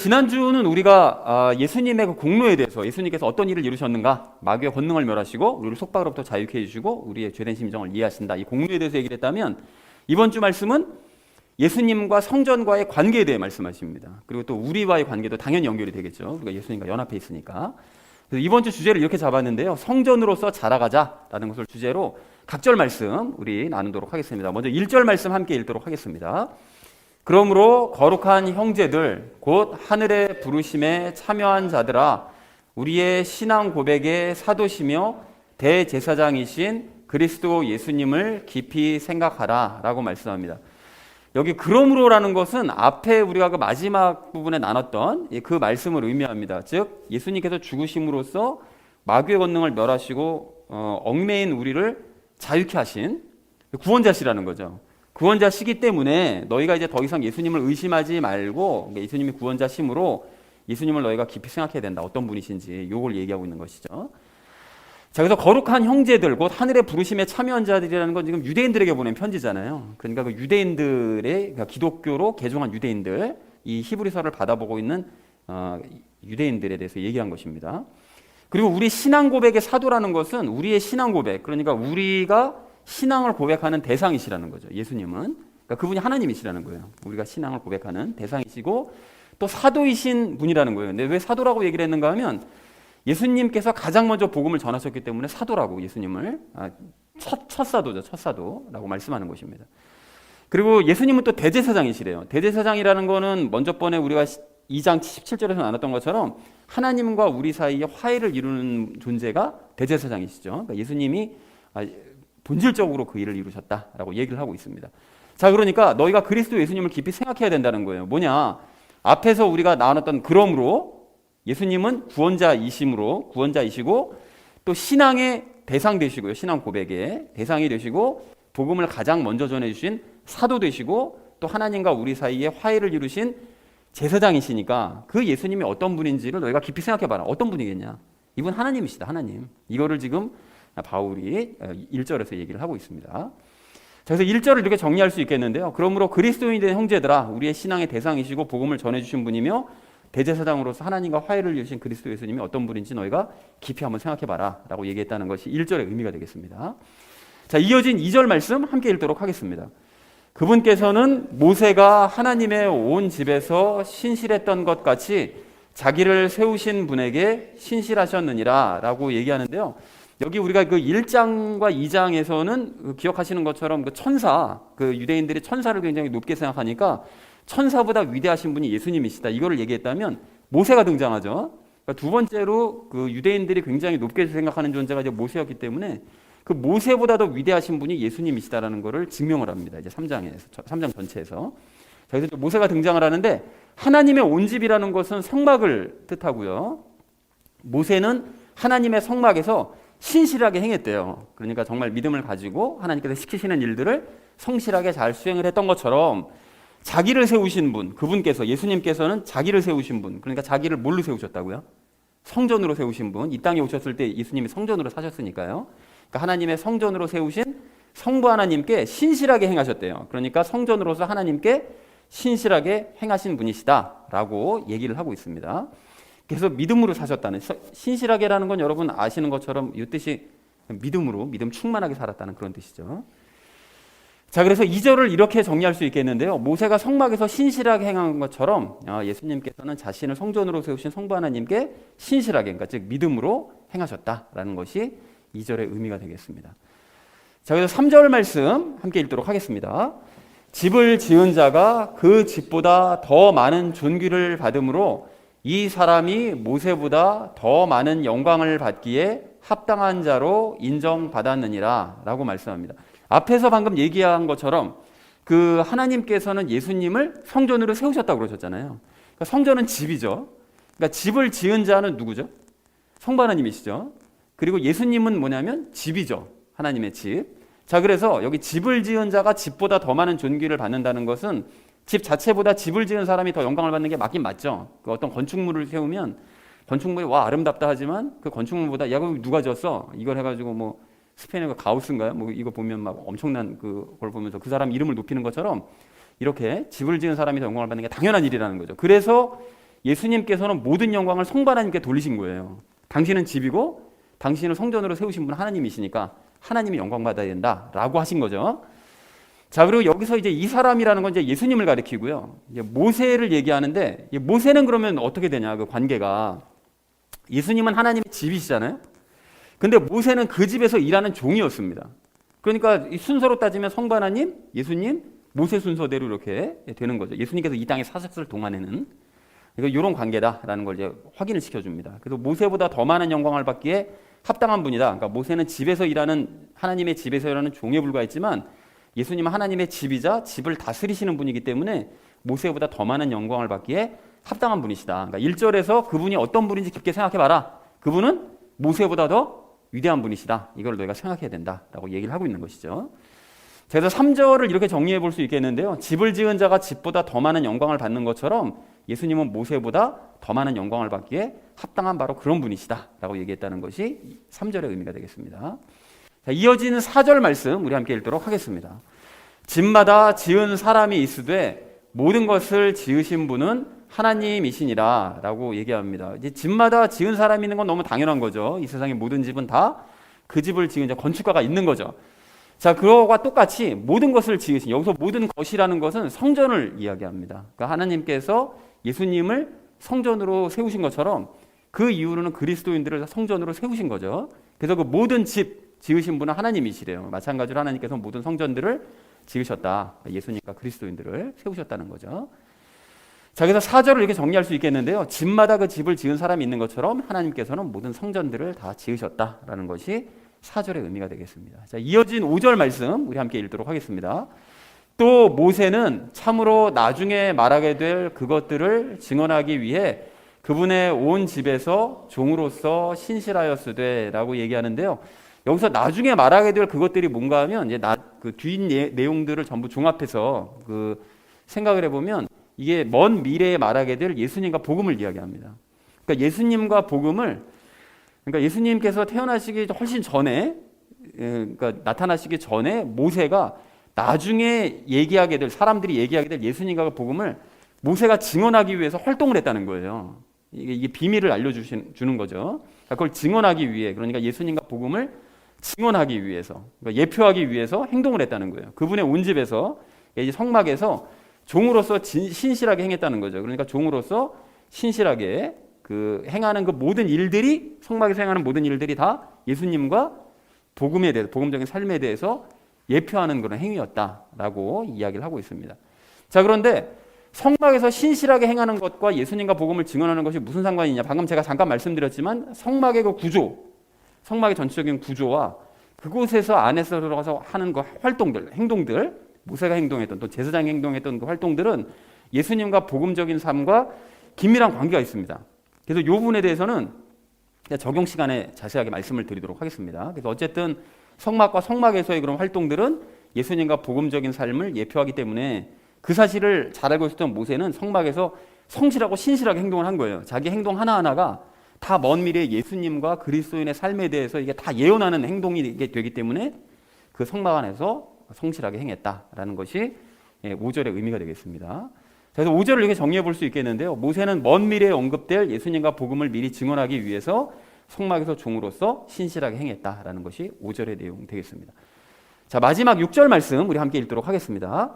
지난주는 우리가 아, 예수님의 그 공로에 대해서 예수님께서 어떤 일을 이루셨는가 마귀의 권능을 멸하시고 우리를 속박으로부터 자유케 해주시고 우리의 죄된 심정을 이해하신다 이 공로에 대해서 얘기를 했다면 이번 주 말씀은 예수님과 성전과의 관계에 대해 말씀하십니다. 그리고 또 우리와의 관계도 당연히 연결이 되겠죠. 우리가 예수님과 연합해 있으니까. 그래서 이번 주 주제를 이렇게 잡았는데요. 성전으로서 자라가자라는 것을 주제로 각절 말씀 우리 나누도록 하겠습니다. 먼저 1절 말씀 함께 읽도록 하겠습니다. 그러므로 거룩한 형제들 곧 하늘의 부르심에 참여한 자들아 우리의 신앙 고백의 사도시며 대제사장이신 그리스도 예수님을 깊이 생각하라라고 말씀합니다. 여기 그러므로라는 것은 앞에 우리가 그 마지막 부분에 나눴던 그 말씀을 의미합니다. 즉 예수님께서 죽으심으로써 마귀의 권능을 멸하시고 어, 얽매인 우리를 자유케 하신 구원자시라는 거죠. 구원자시기 때문에 너희가 이제 더 이상 예수님을 의심하지 말고 예수님이 구원자심으로 예수님을 너희가 깊이 생각해야 된다. 어떤 분이신지 요걸 얘기하고 있는 것이죠. 자, 그래서 거룩한 형제들, 곧 하늘의 부르심에 참여한 자들이라는 건 지금 유대인들에게 보낸 편지잖아요. 그러니까 그 유대인들의 그러니까 기독교로 개종한 유대인들, 이 히브리서를 받아보고 있는 어, 유대인들에 대해서 얘기한 것입니다. 그리고 우리 신앙 고백의 사도라는 것은 우리의 신앙 고백, 그러니까 우리가 신앙을 고백하는 대상이시라는 거죠. 예수님은. 그러니까 그분이 하나님이시라는 거예요. 우리가 신앙을 고백하는 대상이시고 또 사도이신 분이라는 거예요. 근데 왜 사도라고 얘기를 했는가 하면 예수님께서 가장 먼저 복음을 전하셨기 때문에 사도라고 예수님을 아, 첫, 첫 사도죠. 첫 사도라고 말씀하는 것입니다. 그리고 예수님은 또 대제사장이시래요. 대제사장이라는 거는 먼저 번에 우리가 2장 17절에서 나눴던 것처럼 하나님과 우리 사이에 화해를 이루는 존재가 대제사장이시죠. 그러니까 예수님이 아, 본질적으로 그 일을 이루셨다라고 얘기를 하고 있습니다. 자, 그러니까 너희가 그리스도 예수님을 깊이 생각해야 된다는 거예요. 뭐냐? 앞에서 우리가 나눴던 그러므로 예수님은 구원자이심으로 구원자이시고 또 신앙의 대상 되시고요. 신앙 고백의 대상이 되시고 복음을 가장 먼저 전해 주신 사도 되시고 또 하나님과 우리 사이에 화해를 이루신 제사장이시니까 그 예수님이 어떤 분인지를 너희가 깊이 생각해 봐라. 어떤 분이겠냐? 이분 하나님이시다. 하나님. 이거를 지금 바울이 1절에서 얘기를 하고 있습니다. 자, 그래서 1절을 이렇게 정리할 수 있겠는데요. 그러므로 그리스도인이 된 형제들아 우리의 신앙의 대상이시고 복음을 전해 주신 분이며 대제사장으로서 하나님과 화해를 이루신 그리스도 예수님이 어떤 분인지 너희가 깊이 한번 생각해 봐라 라고 얘기했다는 것이 1절의 의미가 되겠습니다. 자, 이어진 2절 말씀 함께 읽도록 하겠습니다. 그분께서는 모세가 하나님의 온 집에서 신실했던 것 같이 자기를 세우신 분에게 신실하셨느니라 라고 얘기하는데요. 여기 우리가 그 1장과 2장에서는 기억하시는 것처럼 그 천사, 그 유대인들이 천사를 굉장히 높게 생각하니까 천사보다 위대하신 분이 예수님이시다. 이거를 얘기했다면 모세가 등장하죠. 그러니까 두 번째로 그 유대인들이 굉장히 높게 생각하는 존재가 이제 모세였기 때문에 그 모세보다도 위대하신 분이 예수님이시다라는 것을 증명을 합니다. 이제 3장에서 3장 전체에서. 자, 그래서 모세가 등장을 하는데 하나님의 온 집이라는 것은 성막을 뜻하고요. 모세는 하나님의 성막에서 신실하게 행했대요. 그러니까 정말 믿음을 가지고 하나님께서 시키시는 일들을 성실하게 잘 수행을 했던 것처럼 자기를 세우신 분, 그분께서 예수님께서는 자기를 세우신 분, 그러니까 자기를 뭘로 세우셨다고요? 성전으로 세우신 분, 이 땅에 오셨을 때 예수님이 성전으로 사셨으니까요. 그러니까 하나님의 성전으로 세우신 성부 하나님께 신실하게 행하셨대요. 그러니까 성전으로서 하나님께 신실하게 행하신 분이시다라고 얘기를 하고 있습니다. 그래서 믿음으로 사셨다는 신실하게라는 건 여러분 아시는 것처럼 이 뜻이 믿음으로 믿음 충만하게 살았다는 그런 뜻이죠. 자, 그래서 2절을 이렇게 정리할 수 있겠는데요. 모세가 성막에서 신실하게 행한 것처럼 아, 예수님께서는 자신을 성전으로 세우신 성부 하나님께 신실하게, 그러니까 즉 믿음으로 행하셨다라는 것이 2절의 의미가 되겠습니다. 자, 그래서 3절 말씀 함께 읽도록 하겠습니다. 집을 지은 자가 그 집보다 더 많은 존귀를 받음으로 이 사람이 모세보다 더 많은 영광을 받기에 합당한 자로 인정받았느니라 라고 말씀합니다. 앞에서 방금 얘기한 것처럼 그 하나님께서는 예수님을 성전으로 세우셨다고 그러셨잖아요. 그러니까 성전은 집이죠. 그러니까 집을 지은 자는 누구죠? 성부 하나님이시죠. 그리고 예수님은 뭐냐면 집이죠. 하나님의 집. 자, 그래서 여기 집을 지은 자가 집보다 더 많은 존귀를 받는다는 것은 집 자체보다 집을 지은 사람이 더 영광을 받는 게 맞긴 맞죠. 그 어떤 건축물을 세우면 건축물이 와 아름답다 하지만 그 건축물보다 야 그럼 누가 지었어? 이걸 해가지고 뭐 스페인의 그 가우스인가요? 뭐 이거 보면 막 엄청난 그걸 보면서 그 사람 이름을 높이는 것처럼 이렇게 집을 지은 사람이 더 영광을 받는 게 당연한 일이라는 거죠. 그래서 예수님께서는 모든 영광을 성부 하나님께 돌리신 거예요. 당신은 집이고 당신을 성전으로 세우신 분은 하나님이시니까 하나님이 영광 받아야 된다라고 하신 거죠. 자, 그리고 여기서 이제 이 사람이라는 건 이제 예수님을 가리키고요. 이제 모세를 얘기하는데 이 모세는 그러면 어떻게 되냐? 그 관계가 예수님은 하나님의 집이시잖아요. 근데 모세는 그 집에서 일하는 종이었습니다. 그러니까 이 순서로 따지면 성부 하나님, 예수님, 모세 순서대로 이렇게 되는 거죠. 예수님께서 이 땅에 사셨을 동안에는 그러니까 이런 관계다라는 걸 이제 확인을 시켜줍니다. 그래서 모세보다 더 많은 영광을 받기에 합당한 분이다. 그러니까 모세는 집에서 일하는 하나님의 집에서 일하는 종에 불과했지만 예수님은 하나님의 집이자 집을 다스리시는 분이기 때문에 모세보다 더 많은 영광을 받기에 합당한 분이시다. 그러니까 1절에서 그분이 어떤 분인지 깊게 생각해 봐라. 그분은 모세보다 더 위대한 분이시다. 이걸 너희가 생각해야 된다 라고 얘기를 하고 있는 것이죠. 그래서 3절을 이렇게 정리해 볼 수 있겠는데요. 집을 지은 자가 집보다 더 많은 영광을 받는 것처럼 예수님은 모세보다 더 많은 영광을 받기에 합당한 바로 그런 분이시다 라고 얘기했다는 것이 3절의 의미가 되겠습니다. 자, 이어지는 4절 말씀 우리 함께 읽도록 하겠습니다. 집마다 지은 사람이 있으되 모든 것을 지으신 분은 하나님이시니라 라고 얘기합니다. 이제 집마다 지은 사람이 있는 건 너무 당연한 거죠. 이 세상의 모든 집은 다 그 집을 지은 건축가가 있는 거죠. 자, 그거와 똑같이 모든 것을 지으신 여기서 모든 것이라는 것은 성전을 이야기합니다. 그러니까 하나님께서 예수님을 성전으로 세우신 것처럼 그 이후로는 그리스도인들을 성전으로 세우신 거죠. 그래서 그 모든 집 지으신 분은 하나님이시래요. 마찬가지로 하나님께서 모든 성전들을 지으셨다. 예수님과 그리스도인들을 세우셨다는 거죠. 자, 그래서 사절을 이렇게 정리할 수 있겠는데요. 집마다 그 집을 지은 사람이 있는 것처럼 하나님께서는 모든 성전들을 다 지으셨다라는 것이 사절의 의미가 되겠습니다. 자, 이어진 5절 말씀 우리 함께 읽도록 하겠습니다. 또 모세는 참으로 나중에 말하게 될 그것들을 증언하기 위해 그분의 온 집에서 종으로서 신실하였으되라고 얘기하는데요. 여기서 나중에 말하게 될 그것들이 뭔가 하면 이제 그뒤 내용들을 전부 종합해서 그 생각을 해보면 이게 먼 미래에 말하게 될 예수님과 복음을 이야기합니다. 그러니까 예수님과 복음을 그러니까 예수님께서 태어나시기 훨씬 전에 예, 그러니까 나타나시기 전에 모세가 나중에 얘기하게 될 사람들이 얘기하게 될 예수님과 복음을 모세가 증언하기 위해서 활동을 했다는 거예요. 이게 비밀을 알려주는 거죠. 그러니까 그걸 증언하기 위해 그러니까 예수님과 복음을 증언하기 위해서 그러니까 예표하기 위해서 행동을 했다는 거예요. 그분의 온 집에서 이제 성막에서 종으로서 진, 신실하게 행했다는 거죠. 그러니까 종으로서 신실하게 그 행하는 그 모든 일들이 성막에서 행하는 모든 일들이 다 예수님과 복음에 대해서 복음적인 삶에 대해서 예표하는 그런 행위였다라고 이야기를 하고 있습니다. 자 그런데 성막에서 신실하게 행하는 것과 예수님과 복음을 증언하는 것이 무슨 상관이냐? 방금 제가 잠깐 말씀드렸지만 성막의 그 구조, 성막의 전체적인 구조와 그곳에서 안에서 들어가서 하는 그 활동들, 행동들, 모세가 행동했던 또 제사장이 행동했던 그 활동들은 예수님과 복음적인 삶과 긴밀한 관계가 있습니다. 그래서 이 부분에 대해서는 적용 시간에 자세하게 말씀을 드리도록 하겠습니다. 그래서 어쨌든 성막과 성막에서의 그런 활동들은 예수님과 복음적인 삶을 예표하기 때문에 그 사실을 잘 알고 있었던 모세는 성막에서 성실하고 신실하게 행동을 한 거예요. 자기 행동 하나하나가 다 먼 미래에 예수님과 그리스도인의 삶에 대해서 이게 다 예언하는 행동이 되기 때문에 그 성막 안에서 성실하게 행했다라는 것이 5절의 예, 의미가 되겠습니다. 그래서 5절을 이렇게 정리해 볼 수 있겠는데요. 모세는 먼 미래에 언급될 예수님과 복음을 미리 증언하기 위해서 성막에서 종으로서 신실하게 행했다라는 것이 5절의 내용 되겠습니다. 자, 마지막 6절 말씀 우리 함께 읽도록 하겠습니다.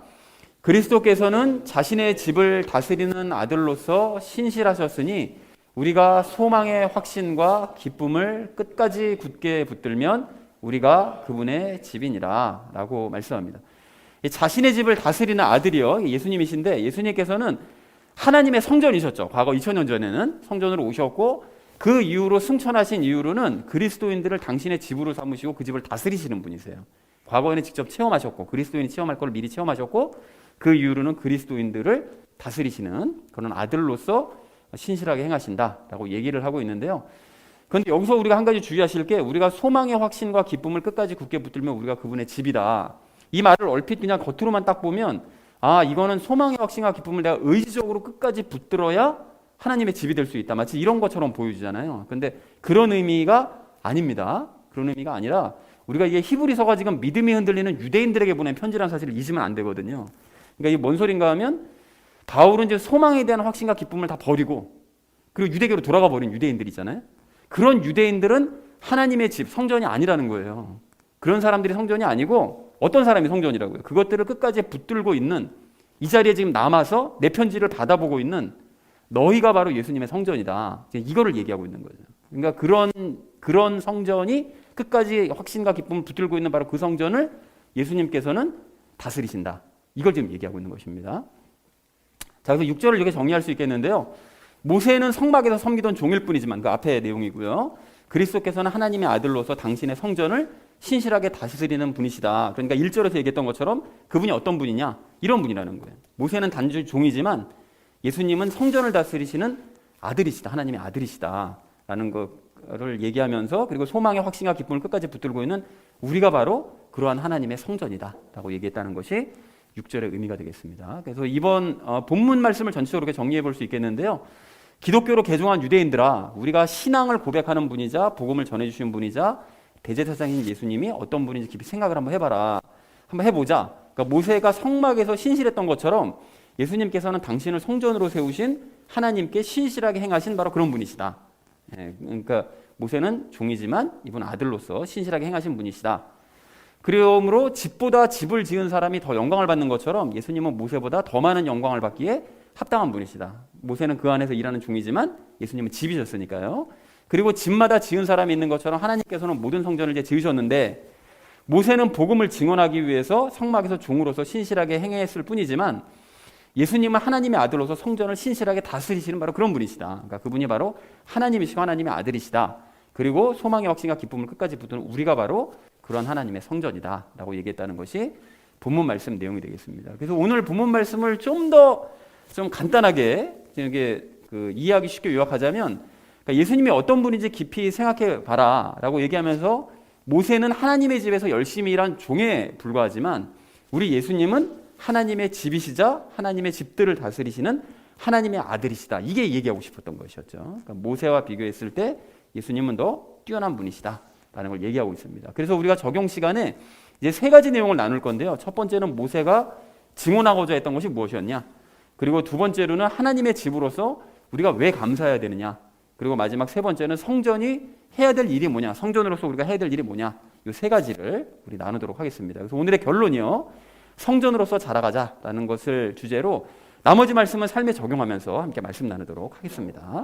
그리스도께서는 자신의 집을 다스리는 아들로서 신실하셨으니 우리가 소망의 확신과 기쁨을 끝까지 굳게 붙들면 우리가 그분의 집이니라 라고 말씀합니다. 자신의 집을 다스리는 아들이요. 예수님이신데 예수님께서는 하나님의 성전이셨죠. 과거 2000년 전에는 성전으로 오셨고 그 이후로 승천하신 이후로는 그리스도인들을 당신의 집으로 삼으시고 그 집을 다스리시는 분이세요. 과거에는 직접 체험하셨고 그리스도인이 체험할 걸 미리 체험하셨고 그 이후로는 그리스도인들을 다스리시는 그런 아들로서 신실하게 행하신다라고 얘기를 하고 있는데요. 그런데 여기서 우리가 한 가지 주의하실 게 우리가 소망의 확신과 기쁨을 끝까지 굳게 붙들면 우리가 그분의 집이다. 이 말을 얼핏 그냥 겉으로만 딱 보면 아 이거는 소망의 확신과 기쁨을 내가 의지적으로 끝까지 붙들어야 하나님의 집이 될 수 있다. 마치 이런 것처럼 보여지잖아요. 근데 그런 의미가 아닙니다. 그런 의미가 아니라 우리가 이게 히브리서가 지금 믿음이 흔들리는 유대인들에게 보낸 편지라는 사실을 잊으면 안 되거든요. 그러니까 이게 뭔 소린가 하면 바울은 이제 소망에 대한 확신과 기쁨을 다 버리고 그리고 유대교로 돌아가 버린 유대인들이잖아요. 그런 유대인들은 하나님의 집, 성전이 아니라는 거예요. 그런 사람들이 성전이 아니고 어떤 사람이 성전이라고요. 그것들을 끝까지 붙들고 있는 이 자리에 지금 남아서 내 편지를 받아보고 있는 너희가 바로 예수님의 성전이다. 이거를 얘기하고 있는 거죠. 그러니까 그런 그런 성전이 끝까지 확신과 기쁨을 붙들고 있는 바로 그 성전을 예수님께서는 다스리신다. 이걸 지금 얘기하고 있는 것입니다. 자, 그래서 6절을 이렇게 정리할 수 있겠는데요. 모세는 성막에서 섬기던 종일 뿐이지만 그 앞에 내용이고요. 그리스도께서는 하나님의 아들로서 당신의 성전을 신실하게 다스리는 분이시다. 그러니까 1절에서 얘기했던 것처럼 그분이 어떤 분이냐? 이런 분이라는 거예요. 모세는 단지 종이지만 예수님은 성전을 다스리시는 아들이시다. 하나님의 아들이시다. 라는 것을 얘기하면서 그리고 소망의 확신과 기쁨을 끝까지 붙들고 있는 우리가 바로 그러한 하나님의 성전이다. 라고 얘기했다는 것이 6절의 의미가 되겠습니다. 그래서 이번 어, 본문 말씀을 전체적으로 정리해 볼 수 있겠는데요. 기독교로 개종한 유대인들아, 우리가 신앙을 고백하는 분이자 복음을 전해 주신 분이자 대제사장인 예수님이 어떤 분인지 깊이 생각을 한번 해봐라. 한번 해보자. 그러니까 모세가 성막에서 신실했던 것처럼 예수님께서는 당신을 성전으로 세우신 하나님께 신실하게 행하신 바로 그런 분이시다. 예, 그러니까 모세는 종이지만 이분 아들로서 신실하게 행하신 분이시다. 그러므로 집보다 집을 지은 사람이 더 영광을 받는 것처럼 예수님은 모세보다 더 많은 영광을 받기에 합당한 분이시다. 모세는 그 안에서 일하는 종이지만 예수님은 집이셨으니까요. 그리고 집마다 지은 사람이 있는 것처럼 하나님께서는 모든 성전을 이제 지으셨는데 모세는 복음을 증언하기 위해서 성막에서 종으로서 신실하게 행했을 뿐이지만 예수님은 하나님의 아들로서 성전을 신실하게 다스리시는 바로 그런 분이시다. 그러니까 그분이 바로 하나님이시고 하나님의 아들이시다. 그리고 소망의 확신과 기쁨을 끝까지 붙드는 우리가 바로 그런 하나님의 성전이다라고 얘기했다는 것이 본문 말씀 내용이 되겠습니다. 그래서 오늘 본문 말씀을 좀더좀 간단하게 이게 그 이해하기 쉽게 요약하자면 그러니까 예수님이 어떤 분인지 깊이 생각해 봐라라고 얘기하면서 모세는 하나님의 집에서 열심히 일한 종에 불과하지만 우리 예수님은 하나님의 집이시자 하나님의 집들을 다스리시는 하나님의 아들이시다. 이게 얘기하고 싶었던 것이었죠. 그러니까 모세와 비교했을 때 예수님은 더 뛰어난 분이시다 라는 걸 얘기하고 있습니다. 그래서 우리가 적용 시간에 이제 세 가지 내용을 나눌 건데요. 첫 번째는 모세가 증언하고자 했던 것이 무엇이었냐? 그리고 두 번째로는 하나님의 집으로서 우리가 왜 감사해야 되느냐? 그리고 마지막 세 번째는 성전이 해야 될 일이 뭐냐? 성전으로서 우리가 해야 될 일이 뭐냐? 이 세 가지를 우리 나누도록 하겠습니다. 그래서 오늘의 결론이요. 성전으로서 자라가자라는 것을 주제로 나머지 말씀은 삶에 적용하면서 함께 말씀 나누도록 하겠습니다.